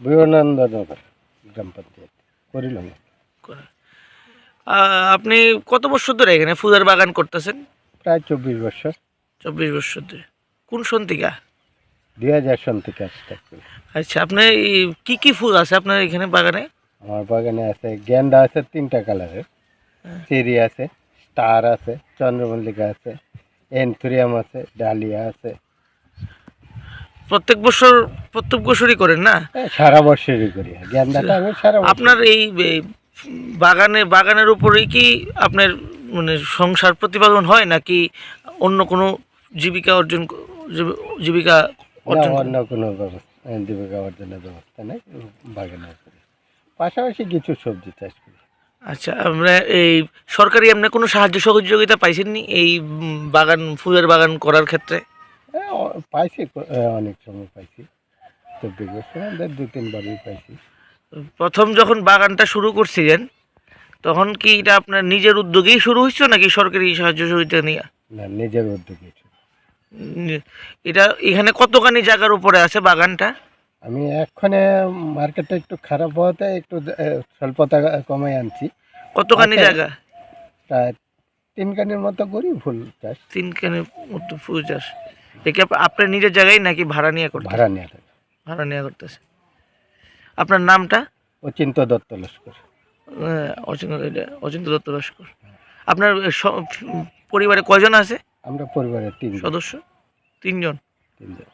ಭೀಮನಂದನಗರ ಗ್ರಾಮ ಪಂಚಾಯತ್ ಕೊರಿಲಮ್ಮ আপনি কত বছর ধরে এখানে ফুলের বাগান করতেছেন? প্রায় চব্বিশ বছর। চব্বিশ বছর ধরে। কোন সন্তিকা? দুই হাজার সন থেকে স্টার্ট করি আচ্ছা আপনার কি কি ফুল আছে আপনার এখানে বাগানে? আমার বাগানে আছে গেন্দা আছে তিনটা কালারের। চেরি আছে স্টার আছে চন্দ্রমল্লিকা আছে এনথুরিয়াম আছে ডালিয়া আছে। প্রত্যেক বছর প্রত্যেক বছরই করেন না? এ, সারা বছরই করি। গেন্দাটা আমি সারা আপনার এই বাগানে বাগানের উপরেই কি আপনার মানে সংসার প্রতিপাদন হয় নাকি অন্য কোনো জীবিকা অর্জন জীবিকা অর্জন? অন্য কোনো ব্যবস্থা জীবিকা অর্জনের ব্যবস্থা নেই বাগানে করি পাশাপাশি কিছু সবজি চাষ করি। আচ্ছা আমরা এই সরকারি আপনি কোনো সাহায্য সহযোগিতা পাইছেন পাইছেননি এই বাগান ফুলের বাগান করার ক্ষেত্রে? পাইছি অনেক সময় পাইছি। চব্বিশ বছর দু তিনবারই পাইছি। প্রথম যখন বাগানটা শুরু করছিলেন তখন কি এটা আপনার নিজের উদ্যোগেই শুরু হয়েছে নাকি সরকারি সাহায্য সহযোগিতা নিয়ে? না নিজের উদ্যোগে। এটা এখানে কতখানি জায়গার উপরে আছে বাগানটা? আমি এক্ষণে মার্কেটটা একটু খারাপ হওয়াতে একটু স্বল্পতা কমাই আনছি। কতখানি। জায়গা? প্রায় তিন কানির মতো করি ফুল চাষ। তিনখানি মতো ফুল চাষ। দেখি আপনার নিজের জায়গায় নাকি ভাড়া নিয়ে করতে ভাড়া থাকে। ভাড়া নিয়ে করতেছে আপনার নামটা? অচিন্ত দত্ত লস্কর। অচিন্ত দত্ত লস্কর। আপনার পরিবারে কয়জন আছে? আমরা পরিবারের তিন সদস্য? তিনজন। তিনজন।